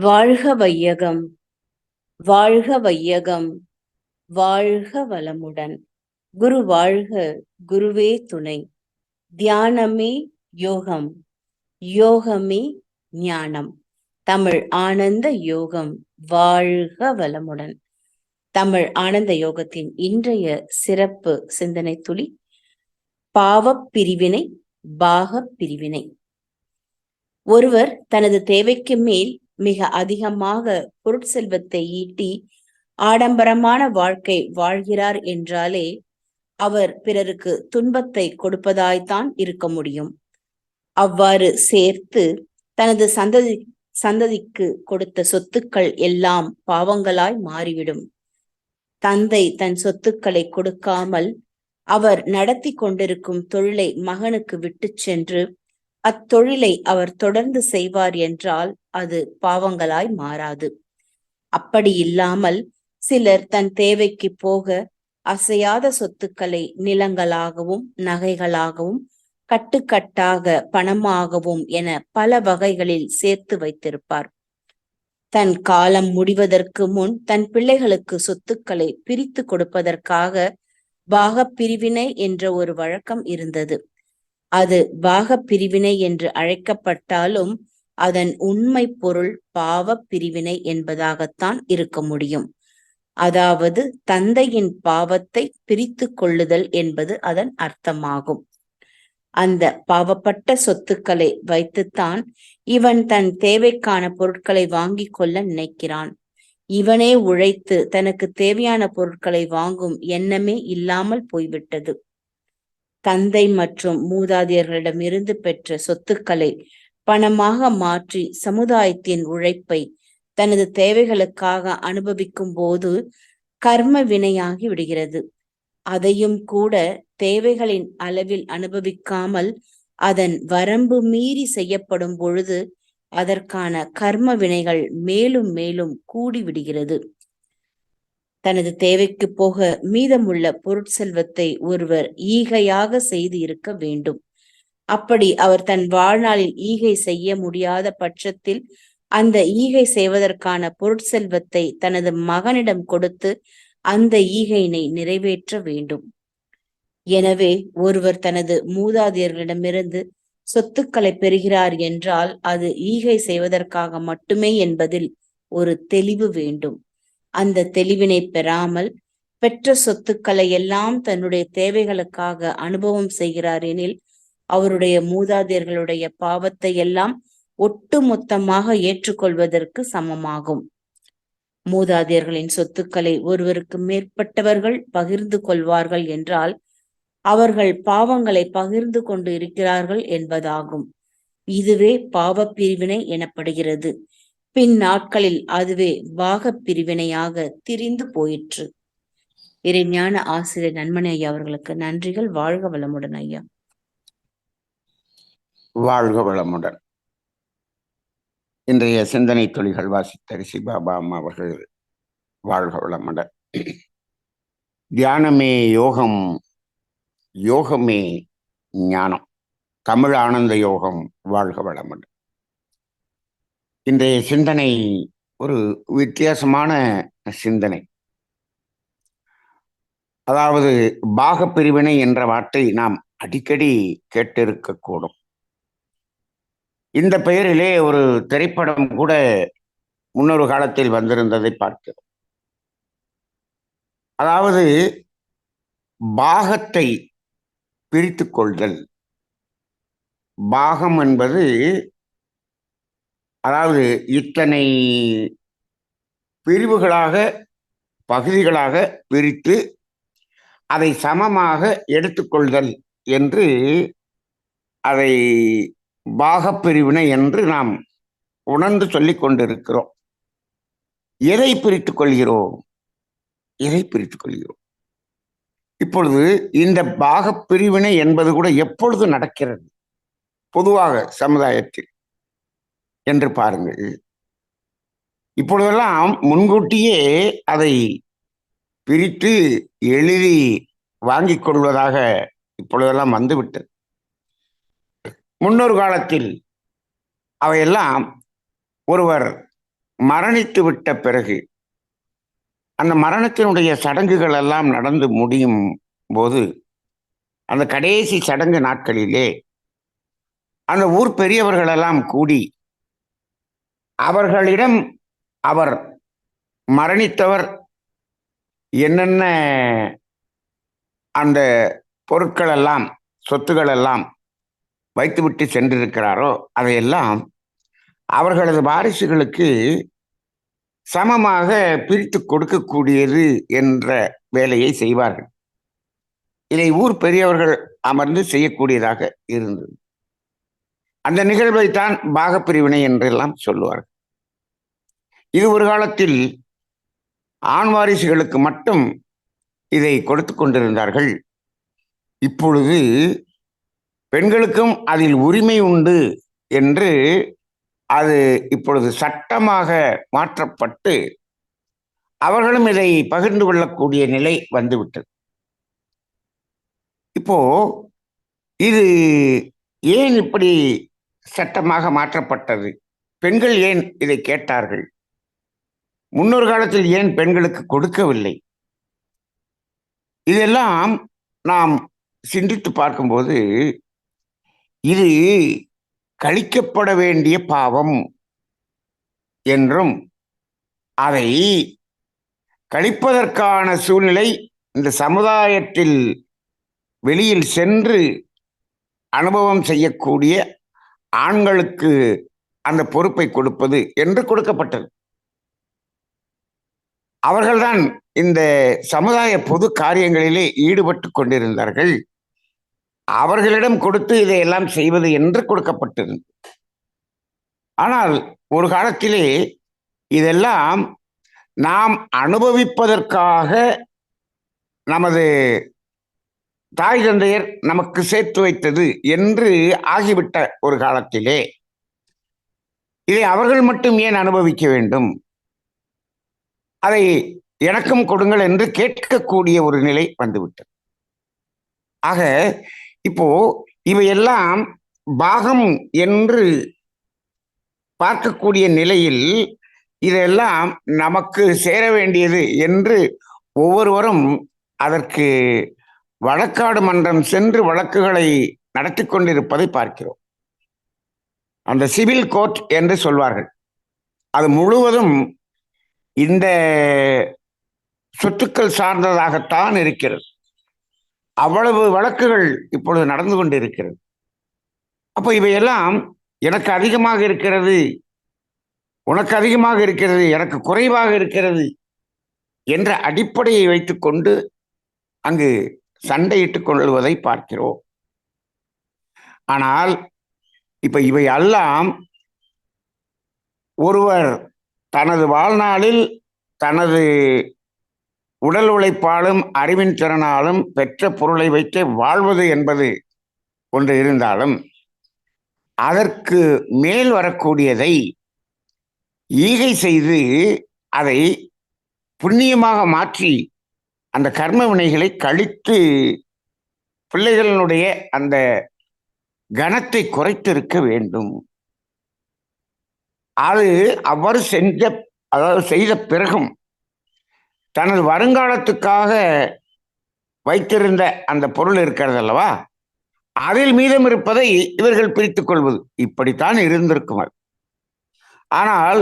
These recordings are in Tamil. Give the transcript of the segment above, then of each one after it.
வாழ்க வையகம் வாழ்க வையகம் வாழ்க வளமுடன். குரு வாழ்க குருவே துணை. தியானமே யோகம் யோகமே ஞானம். தமிழ் ஆனந்த யோகம் வாழ்க வளமுடன். தமிழ் ஆனந்த யோகத்தின் இன்றைய சிறப்பு சிந்தனை துளி பாவப் பிரிவினை பாகப் பிரிவினை. ஒருவர் தனது தேவைக்கு மேல் மிக அதிகமாக பொருட்செல்வத்தை ஈட்டி ஆடம்பரமான வாழ்க்கை வாழ்கிறார் என்றாலே அவர் பிறருக்கு துன்பத்தை கொடுப்பதாய்த்தான் இருக்க முடியும். அவ்வாறு சேர்த்து தனது சந்ததி சந்ததிக்கு கொடுத்த சொத்துக்கள் எல்லாம் பாவங்களாய் மாறிவிடும். தந்தை தன் சொத்துக்களை கொடுக்காமல் அவர் நடத்தி கொண்டிருக்கும் தொழிலை மகனுக்கு விட்டு சென்று அத்தொழிலை அவர் தொடர்ந்து செய்வார் என்றால் அது பாவங்களாய் மாறாது. அப்படி இல்லாமல் சிலர் தன் தேவைக்கு போக அசையாத சொத்துக்களை நிலங்களாகவும் நகைகளாகவும் கட்டுக்கட்டாக பணமாகவும் என பல வகைகளில் சேர்த்து வைத்திருப்பார். தன் காலம் முடிவதற்கு முன் தன் பிள்ளைகளுக்கு சொத்துக்களை பிரித்து கொடுப்பதற்காக பாகப் பிரிவினை என்ற ஒரு வழக்கம் இருந்தது. அது பாகப் பிரிவினை என்று அழைக்கப்பட்டாலும் அதன் உண்மை பொருள் பாவ பிரிவினை என்பதாகத்தான் இருக்க முடியும். அதாவது தந்தையின் பாவத்தை பிரித்து கொள்ளுதல் என்பது அதன் அர்த்தமாகும். அந்த பாவப்பட்ட சொத்துக்களை வைத்துத்தான் இவன் தன் தேவைக்கான பொருட்களை வாங்கிக் கொள்ள நினைக்கிறான். இவனே உழைத்து தனக்கு தேவையான பொருட்களை வாங்கும் எண்ணமே இல்லாமல் போய்விட்டது. தந்தை மற்றும் மூதாதையர்களிடமிருந்து பெற்ற சொத்துக்களை பணமாக மாற்றி சமுதாயத்தின் உழைப்பை தனது தேவைகளுக்காக அனுபவிக்கும் போது கர்ம வினையாகி விடுகிறது. அதையும் கூட தேவைகளின் அளவில் அனுபவிக்காமல் அதன் வரம்பு மீறி செய்யப்படும் பொழுது அதற்கான கர்ம வினைகள் மேலும் மேலும் கூடிவிடுகிறது தனது தேவைக்கு போக மீதமுள்ள பொருட்செல்வத்தை ஒருவர் ஈகையாக செய்து இருக்க வேண்டும். அப்படி அவர் தன் வாழ்நாளில் ஈகை செய்ய முடியாத பட்சத்தில் அந்த ஈகை செய்வதற்கான பொருட்செல்வத்தை தனது மகனிடம் கொடுத்து அந்த ஈகையினை நிறைவேற்ற வேண்டும். எனவே ஒருவர் தனது மூதாதையர்களிடமிருந்து சொத்துக்களை பெறுகிறார் என்றால் அது ஈகை செய்வதற்காக மட்டுமே என்பதில் ஒரு தெளிவு வேண்டும். அந்த தெளிவினை பெறாமல் பெற்ற சொத்துக்களை எல்லாம் தன்னுடைய தேவைகளுக்காக அனுபவம் செய்கிறார் எனில் அவருடைய மூதாதையர்களுடைய பாவத்தை எல்லாம் ஒட்டு மொத்தமாக ஏற்றுக்கொள்வதற்கு சமமாகும். மூதாதையர்களின் சொத்துக்களை ஒருவருக்கு மேற்பட்டவர்கள் பகிர்ந்து கொள்வார்கள் என்றால் அவர்கள் பாவங்களை பகிர்ந்து கொண்டு இருக்கிறார்கள் என்பதாகும். இதுவே பாவ பிரிவினை எனப்படுகிறது. பின் நாட்களில் அதுவே பாக பிரிவினையாக திரிந்து போயிற்று. இறைஞான ஆசிரியர் நன்மணி ஐயா அவர்களுக்கு நன்றிகள். வாழ்க வளமுடன் ஐயா. வாழ்க வளமுடன். இன்றைய சிந்தனை தொழில்கள் வாசித்த ரிஷி பாபா அம்மா அவர்கள் வாழ்க வளமுடன். தியானமே யோகம் யோகமே ஞானம். தமிழ் ஆனந்த யோகம் வாழ்க வளமுடன். இன்றைய சிந்தனை ஒரு வித்தியாசமான சிந்தனை. அதாவது பாக பிரிவினை என்ற வார்த்தை நாம் அடிக்கடி கேட்டிருக்கக்கூடும். இந்த பெயரிலே ஒரு திரைப்படம் கூட முன்னொரு காலத்தில் வந்திருந்ததை பார்க்கிறோம். அதாவது பாகத்தை பிரித்து கொள்தல். பாகம் என்பது அதாவது இத்தனை பிரிவுகளாக பகுதிகளாக பிரித்து அதை சமமாக எடுத்துக்கொள்தல் என்று அதை பாகப்பிரிவினை என்று நாம் உணர்ந்து சொல்லிக் கொண்டிருக்கிறோம். எதை பிரித்துக் கொள்கிறோம்? எதை பிரித்துக் கொள்கிறோம்? இப்பொழுது இந்த பாகப்பிரிவினை என்பது கூட எப்பொழுது நடக்கிறது? பொதுவாக சமுதாயத்தில். என்று பாருங்கள். இப்பொழுதெல்லாம் முன்கூட்டியே அதை பிரித்து எழுதி வாங்கிக் கொள்வதாக இப்பொழுதெல்லாம் வந்துவிட்டது. முன்னொரு காலத்தில் அவையெல்லாம் ஒருவர் மரணித்து விட்ட பிறகு அந்த மரணத்தினுடைய சடங்குகள் எல்லாம் நடந்து முடியும் போது அந்த கடைசி சடங்கு நாட்களிலே அந்த ஊர் பெரியவர்களெல்லாம் கூடி அவர்களிடம் அவர் மரணித்தவர் என்னென்ன அந்த பொருட்களெல்லாம் சொத்துக்களெல்லாம் வைத்துவிட்டு சென்றிருக்கிறாரோ அதையெல்லாம் அவர்களது வாரிசுகளுக்கு சமமாக பிரித்து கொடுக்கக்கூடியது என்ற வேலையை செய்வார்கள். இதை ஊர் பெரியவர்கள் அமர்ந்து செய்யக்கூடியதாக இருந்தது. அந்த நிகழ்வை தான் பாகப்பிரிவினை என்றெல்லாம் சொல்லுவார்கள். இது ஒரு காலத்தில் ஆண் வாரிசுகளுக்கு மட்டும் இதை கொடுத்து கொண்டிருந்தார்கள். இப்பொழுது பெண்களுக்கும் அதில் உரிமை உண்டு என்று அது இப்பொழுது சட்டமாக மாற்றப்பட்டு அவர்களும் இதை பகிர்ந்து கொள்ளக்கூடிய நிலை வந்துவிட்டது. இப்போ இது ஏன் இப்படி சட்டமாக மாற்றப்பட்டது? பெண்கள் ஏன் இதை கேட்டார்கள்? முன்னொரு காலத்தில் ஏன் பெண்களுக்கு கொடுக்கவில்லை? இதெல்லாம் நாம் சிந்தித்து பார்க்கும்போது இது கழிக்கப்பட வேண்டிய பாவம் என்றும் அதை கழிப்பதற்கான சூழ்நிலை இந்த சமுதாயத்தில் வெளியில் சென்று அனுபவம் செய்யக்கூடிய ஆண்களுக்கு அந்த பொறுப்பை கொடுப்பது என்று கொடுக்கப்பட்டது. அவர்கள்தான் இந்த சமுதாய பொது காரியங்களிலே ஈடுபட்டு கொண்டிருந்தார்கள். அவர்களிடம் கொடுத்து இதையெல்லாம் செய்வது என்று கொடுக்கப்பட்டது. ஆனால் ஒரு காலத்திலே இதெல்லாம் நாம் அனுபவிப்பதற்காக நமது தாய் தந்தையர் நமக்கு சேர்த்து வைத்தது என்று ஆகிவிட்ட ஒரு காலத்திலே. இதை அவர்கள் மட்டும் ஏன் அனுபவிக்க வேண்டும்? அதை எனக்கும் கொடுங்கள் என்று கேட்கக்கூடிய ஒரு நிலை வந்துவிட்டது. ஆக இப்போ இவையெல்லாம் பாகம் என்று பார்க்கக்கூடிய நிலையில் இதெல்லாம் நமக்கு சேர வேண்டியது என்று ஒவ்வொருவரும் அதற்கு வழக்காடு மன்றம் சென்று வழக்குகளை நடத்தி கொண்டிருப்பதை பார்க்கிறோம். அந்த சிவில் கோர்ட் என்று சொல்வார்கள். அது முழுவதும் இந்த சொத்துக்கள் சார்ந்ததாகத்தான் இருக்கிறது. அவ்வளவு வழக்குகள் இப்பொழுது நடந்து கொண்டிருக்கிறது. அப்போ இவையெல்லாம் எனக்கு அதிகமாக இருக்கிறது உனக்கு அதிகமாக இருக்கிறது எனக்கு குறைவாக இருக்கிறது என்ற அடிப்படையை வைத்துக்கொண்டு அங்கு சண்டையிட்டுக் கொள்வதை பார்க்கிறோம். ஆனால் இப்ப இவை எல்லாம் ஒருவர் தனது வாழ்நாளில் தனது உடல் உழைப்பாலும் அறிவின் திறனாலும் பெற்ற பொருளை வைத்து வாழ்வது என்பது ஒன்று இருந்தாலும் அதற்கு மேல் வரக்கூடியதை ஈகை செய்து அதை புண்ணியமாக மாற்றி அந்த கர்ம வினைகளை கழித்து பிள்ளைகளினுடைய அந்த கனத்தை குறைத்திருக்க வேண்டும். அது அவ்வாறு செஞ்ச அதாவது செய்த பிறகும் தனது வருங்காலத்துக்காக வைத்திருந்த அந்த பொருள் இருக்கிறது அல்லவா அதில் மீதம் இருப்பதை இவர்கள் பிரித்துக் கொள்வது. இப்படித்தான் இருந்திருக்கும் அது. ஆனால்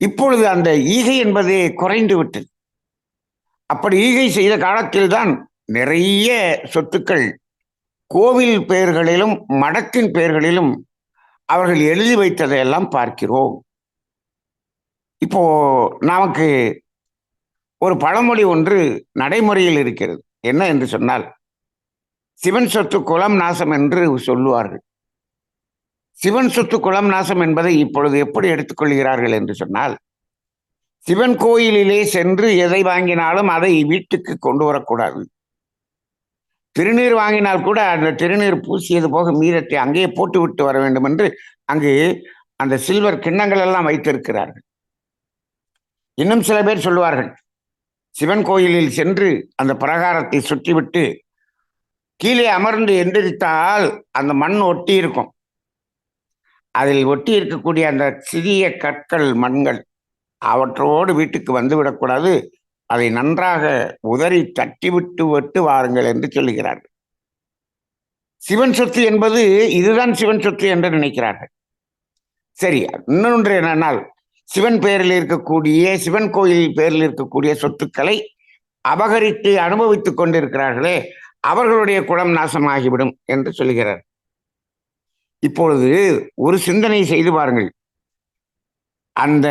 இப்பொழுது அந்த ஈகை என்பதே குறைந்து விட்டது. அப்படி ஈகை செய்த காலத்தில்தான் நிறைய சொத்துக்கள் கோவில் பெயர்களிலும் மடத்தின் பெயர்களிலும் அவர்கள் எழுதி வைத்ததையெல்லாம் பார்க்கிறோம். இப்போ நமக்கு ஒரு பழமொழி ஒன்று நடைமுறையில் இருக்கிறது. என்ன என்று சொன்னால் சிவன் சொத்து குளம் நாசம் என்று சொல்லுவார்கள். சிவன் சொத்து குளம் நாசம் என்பதை இப்பொழுது எப்படி எடுத்துக்கொள்கிறார்கள் என்று சொன்னால் சிவன் கோயிலிலே சென்று எதை வாங்கினாலும் அதை வீட்டுக்கு கொண்டு வரக்கூடாது. திருநீர் வாங்கினால் கூட அந்த திருநீர் பூசியது போக மீதத்தை அங்கேயே போட்டு விட்டு வர வேண்டும் என்று அங்கு அந்த சில்வர் கிண்ணங்கள் எல்லாம் வைத்திருக்கிறார்கள். இன்னும் சில பேர் சொல்லுவார்கள் சிவன் கோயிலில் சென்று அந்த பிரகாரத்தை சுற்றிவிட்டு கீழே அமர்ந்து எந்திரித்தால் அந்த மண் ஒட்டி இருக்கும். அதில் ஒட்டி இருக்கக்கூடிய அந்த சிறிய கற்கள் மண்கள் அவற்றோடு வீட்டுக்கு வந்து விடக்கூடாது. அதை நன்றாக உதறி தட்டிவிட்டு விட்டு வாருங்கள் என்று சொல்லுகிறார்கள். சிவன் சொத்து என்பது இதுதான் சிவன் சொத்து என்று நினைக்கிறார்கள். சரி இன்னொன்று என்னன்னால் சிவன் பெயரில் இருக்கக்கூடிய சிவன் கோயில் பெயரில் இருக்கக்கூடிய சொத்துக்களை அபகரித்து அனுபவித்துக் கொண்டிருக்கிறார்களே அவர்களுடைய குளம் நாசமாகிவிடும் என்று சொல்கிறார். இப்பொழுது ஒரு சிந்தனை செய்து பாருங்கள். அந்த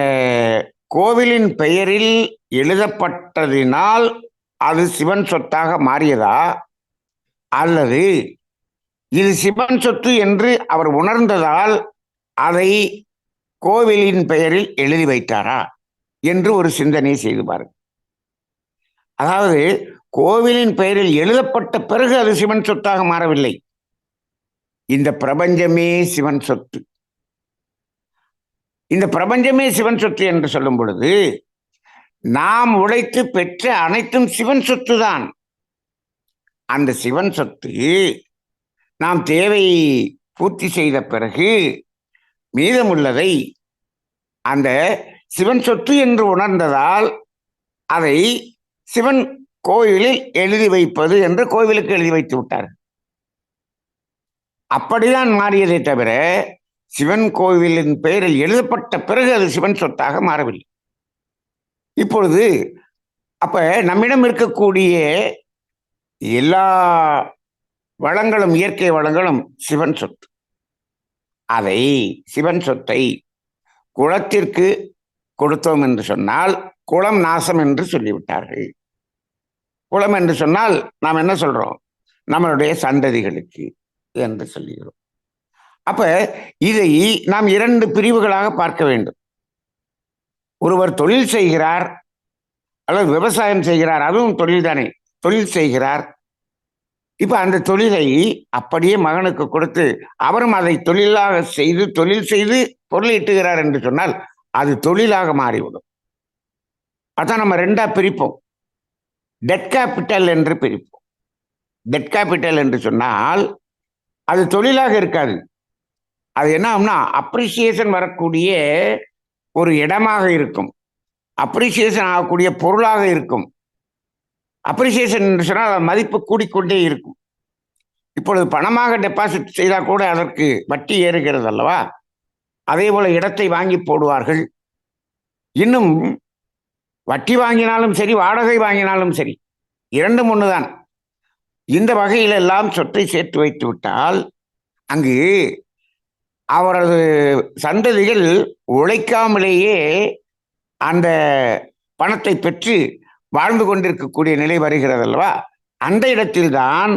கோவிலின் பெயரில் எழுதப்பட்டதினால் அது சிவன் சொத்தாக மாறியதா? அல்லது இது சிவன் சொத்து என்று அவர் உணர்ந்ததால் அதை கோவிலின் பெயரில் எழுதி வைத்தாரா என்று ஒரு சிந்தனை செய்து பாருங்கள் அதாவது கோவிலின் பெயரில் எழுதப்பட்ட பிறகு அது சிவன் சொத்தாக மாறவில்லை. இந்த பிரபஞ்சமே சிவன் சொத்து. இந்த பிரபஞ்சமே சிவன் சொத்து என்று சொல்லும் பொழுது நாம் உழைத்து பெற்ற அனைத்தும் சிவன் சொத்து தான் அந்த சிவன் சொத்து நாம் தேவை பூர்த்தி செய்த பிறகு மீதமுள்ளதை அந்த சிவன் சொத்து என்று உணர்ந்ததால் அதை சிவன் கோயிலில் எழுதி வைப்பது என்று கோவிலுக்கு எழுதி வைத்து விட்டார். அப்படிதான் மாறியதை தவிர சிவன் கோவிலின் பெயரில் எழுதப்பட்ட பிறகு அது சிவன் சொத்தாக மாறவில்லை. இப்பொழுது அப்ப நம்மிடம் இருக்கக்கூடிய எல்லா வளங்களும் இயற்கை வளங்களும் சிவன் சொத்து. அதை சிவன் சொத்தை குளத்திற்கு கொடுத்தோம் என்று சொன்னால் குளம் நாசம் என்று சொல்லிவிட்டார்கள். குளம் என்று சொன்னால் நாம் என்ன சொல்றோம்? நம்மளுடைய சந்ததிகளுக்கு என்று சொல்லுகிறோம். அப்ப இதை நாம் இரண்டு பிரிவுகளாக பார்க்க வேண்டும். ஒருவர் தொழில் செய்கிறார் அல்லது விவசாயம் செய்கிறார் அதுவும் தொழில் தானே தொழில் செய்கிறார் இப்ப அந்த தொழிலை அப்படியே மகனுக்கு கொடுத்து அவரும் அதை தொழிலாக செய்து தொழில் செய்து பொருள் ஈட்டுகிறார் என்று சொன்னால் அது தொழிலாக மாறிவிடும். அதான் நம்ம ரெண்டா பிரிப்போம். டெட் கேபிட்டல் என்று பிரிப்போம். டெட் கேபிட்டல் என்று சொன்னால் அது தொழிலாக இருக்காது. அது என்ன ஆகும்னா அப்ரிசியேஷன் வரக்கூடிய ஒரு இடமாக இருக்கும். அப்ரிசியேஷன் ஆகக்கூடிய பொருளாக இருக்கும். அப்ரிசியேஷன் இருந்துச்சுன்னா சொன்னால் அதன் மதிப்பு கூடிக்கொண்டே இருக்கும். இப்பொழுது பணமாக டெபாசிட் செய்தால் கூட அதற்கு வட்டி ஏறுகிறது அல்லவா அதே போல இடத்தை வாங்கி போடுவார்கள். இன்னும் வட்டி வாங்கினாலும் சரி வாடகை வாங்கினாலும் சரி இரண்டும் தான் இந்த வகையில் எல்லாம் சொத்தை சேர்த்து வைத்து விட்டால் அங்கு அவரது சந்ததிகள் உழைக்காமலேயே அந்த பணத்தை பெற்று வாழ்ந்து கொண்டிருக்கக்கூடிய நிலை வருகிறது அல்லவா? அந்த இடத்தில்தான்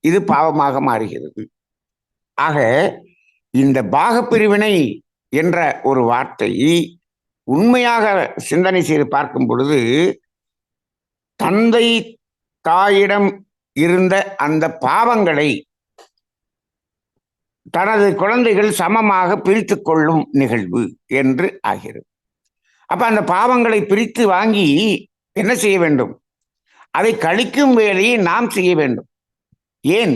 இது பாவமாக மாறுகிறது. ஆக இந்த பாகப்பிரிவினை என்ற ஒரு வார்த்தை உண்மையாக சிந்தனை செய்து பார்க்கும் பொழுது தந்தை தாயிடம் இருந்த அந்த பாவங்களை தனது குழந்தைகள் சமமாக பிரித்து கொள்ளும் நிகழ்வு என்று ஆகிறது. அப்ப அந்த பாவங்களை பிரித்து வாங்கி என்ன செய்ய வேண்டும்? அதை கழிக்கும் வேலையை நாம் செய்ய வேண்டும். ஏன்?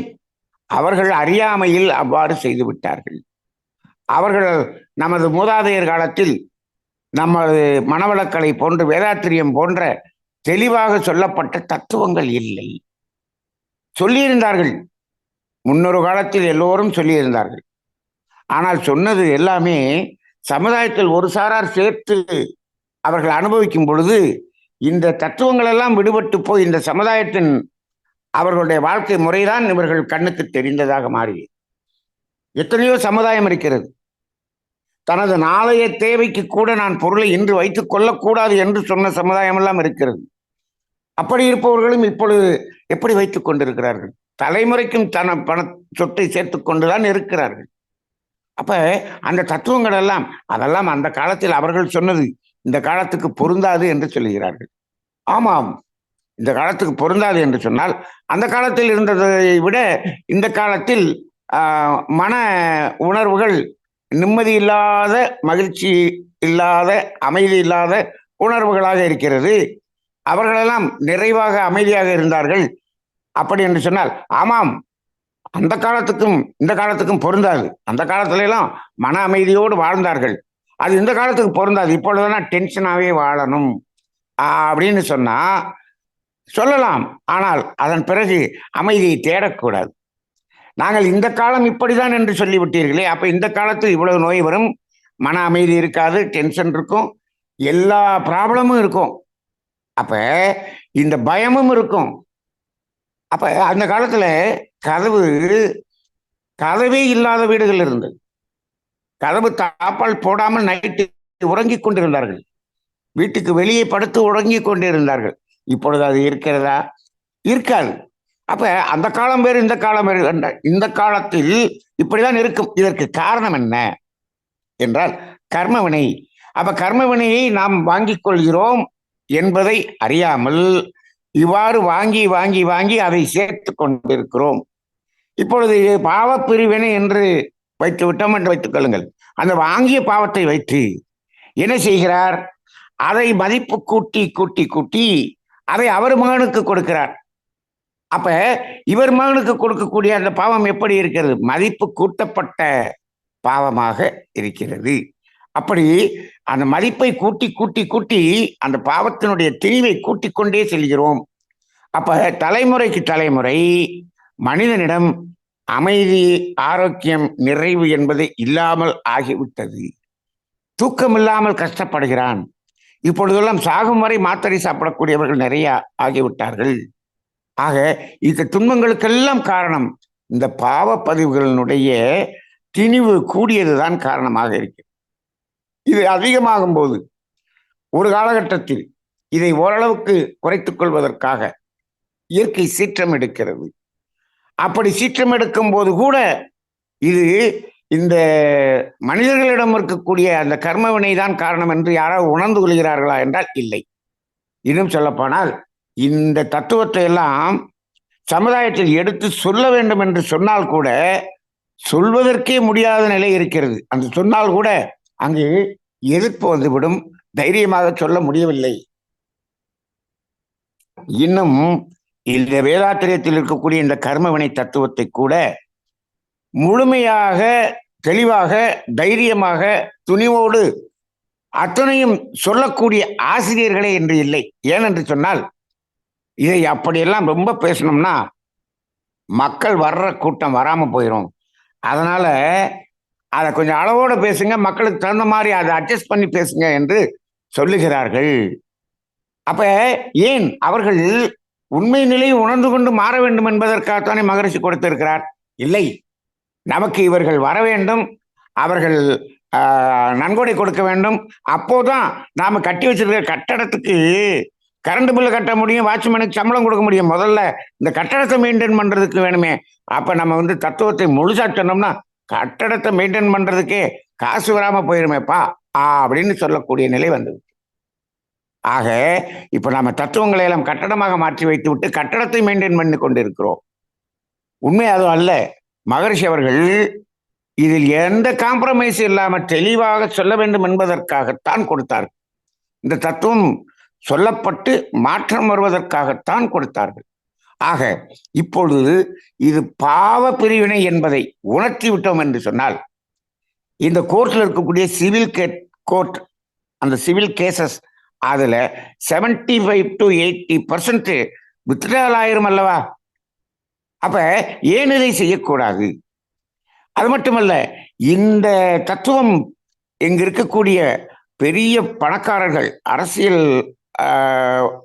அவர்கள் அறியாமையில் அவ்வாறு செய்துவிட்டார்கள் அவர்கள் நமது மூதாதையர் காலத்தில் நமது மனவளக்கலை போன்று வேதாத்திரியம் போன்ற தெளிவாக சொல்லப்பட்ட தத்துவங்கள் இல்லை. சொல்லியிருந்தார்கள். முன்னொரு காலத்தில் எல்லோரும் சொல்லியிருந்தார்கள். ஆனால் சொன்னது எல்லாமே சமுதாயத்தில் ஒரு சாரார் சேர்த்து அவர்கள் அனுபவிக்கும் பொழுது இந்த தத்துவங்கள் எல்லாம் விடுபட்டு போய் இந்த சமுதாயத்தின் அவர்களுடைய வாழ்க்கை முறைதான் இவர்கள் கண்ணுக்கு தெரிந்ததாக மாறியது. எத்தனையோ சமுதாயம் இருக்கிறது. தனது நாளைய தேவைக்கு கூட நான் பொருளை இன்று வைத்துக் கொள்ளக்கூடாது என்று சொன்ன சமுதாயம் எல்லாம் இருக்கிறது. அப்படி இருப்பவர்களும் இப்பொழுது எப்படி வைத்துக் கொண்டிருக்கிறார்கள்? தலைமுறைக்கும் தன பண சொத்தை சேர்த்து கொண்டுதான் இருக்கிறார்கள். அப்ப அந்த தத்துவங்கள் எல்லாம் அதெல்லாம் அந்த காலத்தில் அவர்கள் சொன்னது இந்த காலத்துக்கு பொருந்தாது என்று சொல்லுகிறார்கள். ஆமாம் இந்த காலத்துக்கு பொருந்தாது என்று சொன்னால் அந்த காலத்தில் இருந்ததை விட இந்த காலத்தில் மன உணர்வுகள் நிம்மதி இல்லாத மகிழ்ச்சி இல்லாத அமைதி இல்லாத உணர்வுகளாக இருக்கிறது. அவர்களெல்லாம் நிறைவாக அமைதியாக இருந்தார்கள். அப்படி என்று சொன்னால் ஆமாம் அந்த காலத்துக்கும் இந்த காலத்துக்கும் பொருந்தாது. அந்த காலத்திலெல்லாம் மன அமைதியோடு வாழ்ந்தார்கள். அது இந்த காலத்துக்கு பொருந்தாது. இப்பொழுதுனா டென்ஷனாகவே வாழணும். அப்படின்னு சொன்னால் சொல்லலாம். ஆனால் அதன் பிறகு அமைதியை தேடக்கூடாது. நாங்கள் இந்த காலம் இப்படிதான் என்று சொல்லிவிட்டீர்களே அப்போ இந்த காலத்தில் இவ்வளவு நோய் வரும். மன அமைதி இருக்காது டென்ஷன் இருக்கும். எல்லா ப்ராப்ளமும் இருக்கும். அப்போ இந்த பயமும் இருக்கும். அப்போ அந்த காலத்தில் கதவு கதவே இல்லாத வீடுகள் இருந்தது. கதவு தாப்பால் போடாமல் நைட்டு உறங்கிக் கொண்டிருந்தார்கள். வீட்டுக்கு வெளியே படுத்து உறங்கிக் கொண்டிருந்தார்கள். இப்பொழுது அது இருக்கிறதா? இருக்காது. அப்ப அந்த காலம் வேறு இந்த காலம் வேறு இந்த காலத்தில் இப்படிதான் இருக்கும். இதற்கு காரணம் என்ன? என்றால் கர்மவினை. அப்ப கர்மவினையை நாம் வாங்கிக் கொள்கிறோம் என்பதை அறியாமல் இவ்வாறு வாங்கி வாங்கி வாங்கி அதை சேர்த்து கொண்டிருக்கிறோம். இப்பொழுது பாவப்பிரிவினை என்று வைத்து விட்டோம் என்று வைத்துக் கொள்ளுங்கள். அந்த வாங்கிய பாவத்தை வைத்து என்ன செய்கிறார்? அதை மதிப்பு கூட்டி கூட்டி கூட்டி அதை அவர் மகனுக்கு கொடுக்கிறார். அப்ப இவர் மகனுக்கு கொடுக்கக்கூடிய அந்த பாவம் எப்படி இருக்கிறது? மதிப்பு கூட்டப்பட்ட பாவமாக இருக்கிறது. அப்படி அந்த மதிப்பை கூட்டி கூட்டி கூட்டி அந்த பாவத்தினுடைய திரிவை கூட்டிக் கொண்டே செல்கிறோம். அப்ப தலைமுறைக்கு தலைமுறை மனிதனிடம் அமைதி ஆரோக்கியம் நிறைவு என்பது இல்லாமல் ஆகிவிட்டது. தூக்கம் இல்லாமல் கஷ்டப்படுகிறான். இப்பொழுதெல்லாம் சாகும் வரை மாத்திரை சாப்பிடக்கூடியவர்கள் நிறைய ஆகிவிட்டார்கள். ஆக இந்த துன்பங்களுக்கெல்லாம் காரணம் இந்த பாவப்பதிவுகளினுடைய திணிவு கூடியதுதான் காரணமாக இருக்கிறது. இது அதிகமாகும் போது ஒரு காலகட்டத்தில் இதை ஓரளவுக்கு குறைத்துக் கொள்வதற்காக இயற்கை சீற்றம் எடுக்கிறது. அப்படி சீற்றம் எடுக்கும் போது கூட இது இந்த மனிதர்களிடம் இருக்கக்கூடிய அந்த கர்மவினை தான் காரணம் என்று யாராவது உணர்ந்து கொள்கிறார்களா என்றால் இல்லை. இன்னும் சொல்லப்போனால் இந்த தத்துவத்தை எல்லாம் சமுதாயத்தில் எடுத்து சொல்ல வேண்டும் என்று சொன்னால் கூட சொல்வதற்கே முடியாத நிலை இருக்கிறது. அந்த சொன்னால் கூட அங்கு எதிர்ப்பு வந்துவிடும். தைரியமாக சொல்ல முடியவில்லை. இன்னும் இந்த வேதாத்திரியத்தில் இருக்கக்கூடிய இந்த கர்மவினை தத்துவத்தை கூட முழுமையாக தெளிவாக தைரியமாக துணிவோடு அத்தனையும் சொல்லக்கூடிய ஆசிரியர்களே என்று இல்லை. ஏனென்று சொன்னால் இதை அப்படியெல்லாம் ரொம்ப பேசணும்னா மக்கள் வர்ற கூட்டம் வராமல் போயிடும் அதனால அதை கொஞ்சம் அளவோடு பேசுங்க மக்களுக்கு தகுந்த மாதிரி அதை அட்ஜஸ்ட் பண்ணி பேசுங்க என்று சொல்லுகிறார்கள். அப்ப ஏன் அவர்கள் உண்மை நிலையை உணர்ந்து கொண்டு மாற வேண்டும் என்பதற்காகத்தானே மகரிஷி கொடுத்திருக்கிறார். இல்லை. நமக்கு இவர்கள் வர வேண்டும். அவர்கள் நன்கொடை கொடுக்க வேண்டும். அப்போதான் நாம கட்டி வச்சிருக்கிற கட்டடத்துக்கு கரண்ட் பில்லு கட்ட முடியும் வாட்ச்மேனுக்கு சம்பளம் கொடுக்க முடியும். முதல்ல இந்த கட்டடத்தை மெயின்டைன் பண்றதுக்கு வேணுமே. அப்ப நம்ம வந்து தத்துவத்தை முழுசா சொன்னோம்னா கட்டடத்தை மெயின்டைன் பண்றதுக்கே காசு வராம போயிருமேப்பா ஆ அப்படின்னு சொல்லக்கூடிய நிலை வந்தது. ஆக இப்ப நம்ம தத்துவங்களை எல்லாம் கட்டடமாக மாற்றி வைத்து விட்டு கட்டடத்தை மெயின்டைன் பண்ணி கொண்டிருக்கிறோம். உண்மை அதுவும் அல்ல. மகரிஷி அவர்கள் இதில் எந்த காம்ப்ரமைஸ் இல்லாமல் தெளிவாக சொல்ல வேண்டும் என்பதற்காகத்தான் கொடுத்தார்கள். இந்த தத்துவம் சொல்லப்பட்டு மாற்றம் வருவதற்காகத்தான் கொடுத்தார்கள். ஆக இப்பொழுது இது பாவ பிரிவினை என்பதை உணர்த்தி விட்டோம் என்று சொன்னால் இந்த கோர்ட்டில் இருக்கக்கூடிய சிவில் கோர்ட் அந்த சிவில் கேசஸ் அதுல seventy five to eighty percent withdrawal ஆயிரும் அல்லவா? அப்ப ஏன் இதை செய்யக்கூடாது? அது மட்டுமல்ல இந்த தத்துவம் இங்க இருக்கக்கூடிய பெரிய பணக்காரர்கள் அரசியல்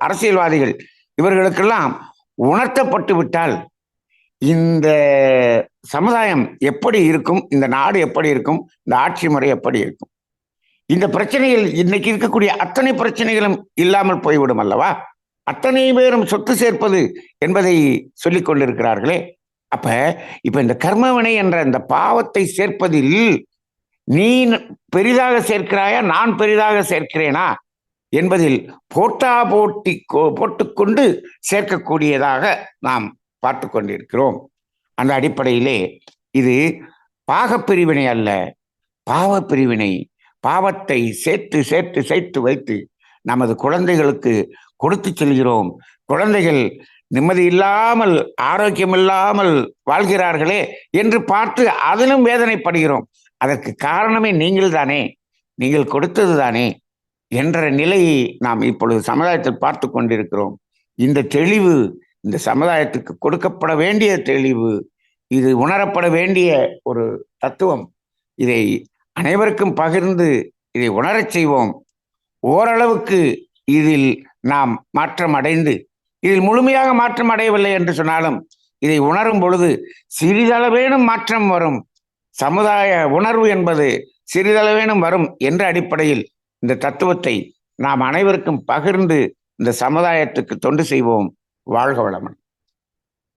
அரசியல்வாதிகள் இவர்களுக்கெல்லாம் உணர்த்தப்பட்டு விட்டால் இந்த சமுதாயம் எப்படி இருக்கும்? இந்த நாடு எப்படி இருக்கும்? இந்த ஆட்சி முறை எப்படி இருக்கும்? இந்த பிரச்சனைகள் இன்னைக்கு இருக்கக்கூடிய அத்தனை பிரச்சனைகளும் இல்லாமல் போய்விடும் அல்லவா? அத்தனை பேரும் சொத்து சேர்ப்பது என்பதை சொல்லிக் கொண்டிருக்கிறார்களே. அப்ப இப்ப இந்த கர்மவினை என்ற இந்த பாவத்தை சேர்ப்பதில் நீ பெரிதாக சேர்க்கிறாயா நான் பெரிதாக சேர்க்கிறேனா? என்பதில் போட்டா போட்டி போட்டுக்கொண்டு சேர்க்கக்கூடியதாக நாம் பார்த்து கொண்டிருக்கிறோம். அந்த அடிப்படையிலே இது பாகப் பிரிவினை அல்ல பாவப்பிரிவினை பாவத்தை சேர்த்து சேர்த்து சேர்த்து வைத்து நமது குழந்தைகளுக்கு கொடுத்து செல்கிறோம். குழந்தைகள் நிம்மதி இல்லாமல் ஆரோக்கியம் இல்லாமல் வாழ்கிறார்களே என்று பார்த்து அதிலும் வேதனைப்படுகிறோம். அதற்கு காரணமே நீங்கள் தானே நீங்கள் கொடுத்தது தானே என்ற நிலையை நாம் இப்பொழுது சமுதாயத்தில் பார்த்து கொண்டிருக்கிறோம். இந்த தெளிவு இந்த சமுதாயத்துக்கு கொடுக்கப்பட வேண்டிய தெளிவு இது உணரப்பட வேண்டிய ஒரு தத்துவம். இதை அனைவருக்கும் பகிர்ந்து இதை உணரச் செய்வோம். ஓரளவுக்கு இதில் நாம் மாற்றம் அடைந்து இதில் முழுமையாக மாற்றம் அடையவில்லை என்று சொன்னாலும் இதை உணரும் பொழுது சிறிதளவேனும் மாற்றம் வரும். சமுதாய உணர்வு என்பது சிறிதளவேனும் வரும் என்ற அடிப்படையில் இந்த தத்துவத்தை நாம் அனைவருக்கும் பகிர்ந்து இந்த சமுதாயத்துக்கு தொண்டு செய்வோம். வாழ்க வளமன்